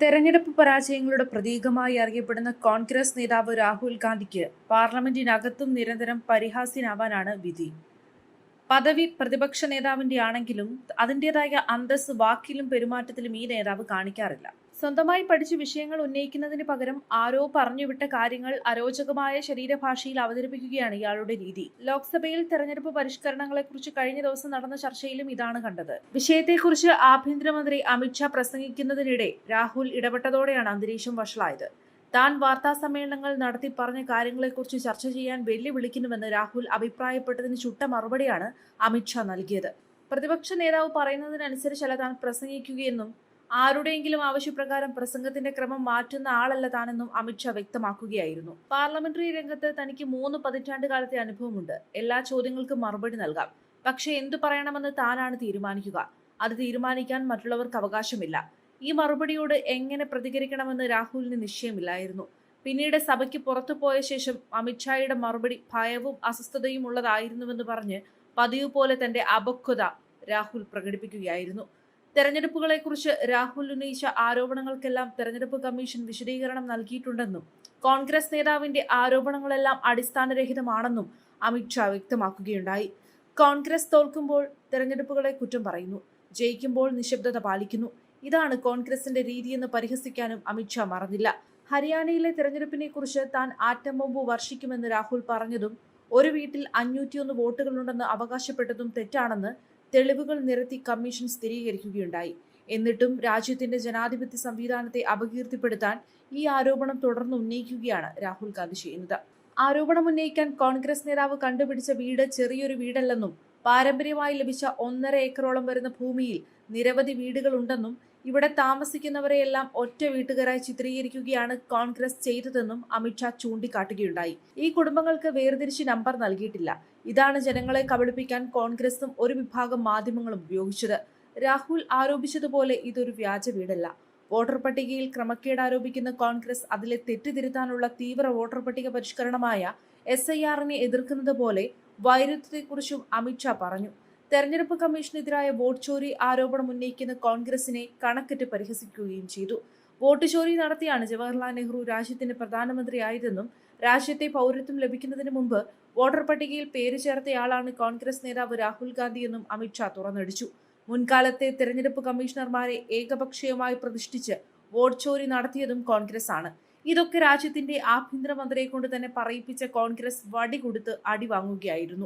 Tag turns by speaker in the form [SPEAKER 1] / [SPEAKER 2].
[SPEAKER 1] തെരഞ്ഞെടുപ്പ് പരാജയങ്ങളുടെ പ്രതീകമായി അറിയപ്പെടുന്ന കോൺഗ്രസ് നേതാവ് രാഹുൽ ഗാന്ധിക്ക് പാർലമെന്റിനകത്തും നിരന്തരം പരിഹാസ്യനാവാനാണ് വിധി. പദവി പ്രതിപക്ഷ നേതാവിന്റെ ആണെങ്കിലും അതിന്റെതായ അന്തസ് വാക്കിലും പെരുമാറ്റത്തിലും ഈ നേതാവ് കാണിക്കാറില്ല. സ്വന്തമായി പഠിച്ച് വിഷയങ്ങൾ ഉന്നയിക്കുന്നതിന് പകരം ആരോ പറഞ്ഞുവിട്ട കാര്യങ്ങൾ അരോചകമായ ശരീരഭാഷയിൽ അവതരിപ്പിക്കുകയാണ് ഇയാളുടെ രീതി. ലോക്സഭയിൽ തെരഞ്ഞെടുപ്പ് പരിഷ്കരണങ്ങളെക്കുറിച്ച് കഴിഞ്ഞ ദിവസം നടന്ന ചർച്ചയിലും ഇതാണ് കണ്ടത്. വിഷയത്തെക്കുറിച്ച് ആഭ്യന്തരമന്ത്രി അമിത്ഷാ പ്രസംഗിക്കുന്നതിനിടെ രാഹുൽ ഇടപെട്ടതോടെയാണ് അന്തരീക്ഷം വഷളായത്. താൻ വാർത്താ സമ്മേളനങ്ങൾ നടത്തി പറഞ്ഞ കാര്യങ്ങളെക്കുറിച്ച് ചർച്ച ചെയ്യാൻ വെല്ലുവിളിക്കുന്നുവെന്ന് രാഹുൽ അഭിപ്രായപ്പെട്ടതിന് ചുട്ട മറുപടിയാണ് അമിത്ഷാ നൽകിയത്. പ്രതിപക്ഷ നേതാവ് പറയുന്നതിനനുസരിച്ചല്ല താൻ പ്രസംഗിക്കുകയെന്നും ആരുടെയെങ്കിലും ആവശ്യപ്രകാരം പ്രസംഗത്തിന്റെ ക്രമം മാറ്റുന്ന ആളല്ല താനെന്നും അമിത്ഷാ വ്യക്തമാക്കുകയായിരുന്നു. പാർലമെന്ററി രംഗത്ത് തനിക്ക് മൂന്ന് പതിറ്റാണ്ട് കാലത്തെ അനുഭവമുണ്ട്. എല്ലാ ചോദ്യങ്ങൾക്കും മറുപടി നൽകാം. പക്ഷേ എന്തു പറയണമെന്ന് താനാണ് തീരുമാനിക്കുക. അത് തീരുമാനിക്കാൻ മറ്റുള്ളവർക്ക് അവകാശമില്ല. ഈ മറുപടിയോട് എങ്ങനെ പ്രതികരിക്കണമെന്ന് രാഹുലിന് നിശ്ചയമില്ലായിരുന്നു. പിന്നീട് സഭയ്ക്ക് പുറത്തു പോയ ശേഷം അമിത്ഷായുടെ മറുപടി ഭയവും അസ്വസ്ഥതയും ഉള്ളതായിരുന്നുവെന്ന് പറഞ്ഞ് പതിവ് പോലെ തന്റെ അപക്വത രാഹുൽ പ്രകടിപ്പിക്കുകയായിരുന്നു. തെരഞ്ഞെടുപ്പുകളെക്കുറിച്ച് രാഹുൽ ഉന്നയിച്ച ആരോപണങ്ങൾക്കെല്ലാം തെരഞ്ഞെടുപ്പ് കമ്മീഷൻ വിശദീകരണം നൽകിയിട്ടുണ്ടെന്നും കോൺഗ്രസ് നേതാവിന്റെ ആരോപണങ്ങളെല്ലാം അടിസ്ഥാനരഹിതമാണെന്നും അമിത്ഷാ വ്യക്തമാക്കുകയുണ്ടായി. കോൺഗ്രസ് തോൽക്കുമ്പോൾ തെരഞ്ഞെടുപ്പുകളെ കുറ്റം പറയുന്നു. ജയിക്കുമ്പോൾ നിശബ്ദത പാലിക്കുന്നു. ഇതാണ് കോൺഗ്രസിന്റെ രീതിയെന്ന് പരിഹസിക്കാനും അമിത്ഷാ മറന്നില്ല. ഹരിയാനയിലെ തെരഞ്ഞെടുപ്പിനെ കുറിച്ച് താൻ ആറ്റംബോംബ് വർഷിക്കുമെന്ന് രാഹുൽ പറഞ്ഞതും ഒരു വീട്ടിൽ അഞ്ഞൂറ്റിയൊന്ന് വോട്ടുകളുണ്ടെന്ന് അവകാശപ്പെട്ടതും തെറ്റാണെന്ന് തെളിവുകൾ നിരത്തി കമ്മീഷൻ സ്ഥിരീകരിക്കുകയുണ്ടായി. എന്നിട്ടും രാജ്യത്തിന്റെ ജനാധിപത്യ സംവിധാനത്തെ അപകീർത്തിപ്പെടുത്താൻ ഈ ആരോപണം തുടർന്ന് ഉന്നയിക്കുകയാണ് രാഹുൽ ഗാന്ധി ചെയ്യുന്നത്. ആരോപണം ഉന്നയിക്കാൻ കോൺഗ്രസ് നേതാവ് കണ്ടുപിടിച്ച വീട് ചെറിയൊരു വീടല്ലെന്നും പാരമ്പര്യമായി ലഭിച്ച ഒന്നര ഏക്കറോളം വരുന്ന ഭൂമിയിൽ നിരവധി വീടുകളുണ്ടെന്നും ഇവിടെ താമസിക്കുന്നവരെയെല്ലാം ഒറ്റ വീട്ടുകാരായി ചിത്രീകരിക്കുകയാണ് കോൺഗ്രസ് ചെയ്തതെന്നും അമിത്ഷാ ചൂണ്ടിക്കാട്ടുകയുണ്ടായി. ഈ കുടുംബങ്ങൾക്ക് വേർതിരിച്ച് നമ്പർ നൽകിയിട്ടില്ല. ഇതാണ് ജനങ്ങളെ കബളിപ്പിക്കാൻ കോൺഗ്രസും ഒരു വിഭാഗം മാധ്യമങ്ങളും ഉപയോഗിച്ചത്. രാഹുൽ ആരോപിച്ചതുപോലെ ഇതൊരു വ്യാജ വീടല്ല. വോട്ടർ പട്ടികയിൽ ക്രമക്കേട് ആരോപിക്കുന്ന കോൺഗ്രസ് അതിലെ തെറ്റുതിരുത്താനുള്ള തീവ്ര വോട്ടർ പട്ടിക പരിഷ്കരണമായ എസ് ഐ ആറിനെ എതിർക്കുന്നത് പോലെ വൈരുദ്ധ്യത്തെക്കുറിച്ചും അമിത്ഷാ പറഞ്ഞു. തെരഞ്ഞെടുപ്പ് കമ്മീഷനെതിരായ വോട്ട് ചോരി ആരോപണം ഉന്നയിക്കുന്ന കോൺഗ്രസിനെ കണക്കിട്ട് പരിഹസിക്കുകയും ചെയ്തു. വോട്ട് ചോരി നടത്തിയാണ് ജവഹർലാൽ നെഹ്റു രാജ്യത്തിന്റെ പ്രധാനമന്ത്രിയായതെന്നും രാജ്യത്തെ പൗരത്വം ലഭിക്കുന്നതിന് മുമ്പ് വോട്ടർ പട്ടികയിൽ പേര് ചേർത്തയാളാണ് കോൺഗ്രസ് നേതാവ് രാഹുൽ ഗാന്ധിയെന്നും അമിത്ഷാ തുറന്നടിച്ചു. മുൻകാലത്തെ തെരഞ്ഞെടുപ്പ് കമ്മീഷണർമാരെ ഏകപക്ഷീയമായി പ്രതിഷ്ഠിച്ച് വോട്ട് ചോരി നടത്തിയതും കോൺഗ്രസ് ആണ് ഇതൊക്കെ രാജ്യത്തിന്റെ ആഭ്യന്തരമന്ത്രിയെ കൊണ്ട് തന്നെ പറയിപ്പിച്ച കോൺഗ്രസ് വടി കൊടുത്ത് അടി വാങ്ങുകയായിരുന്നു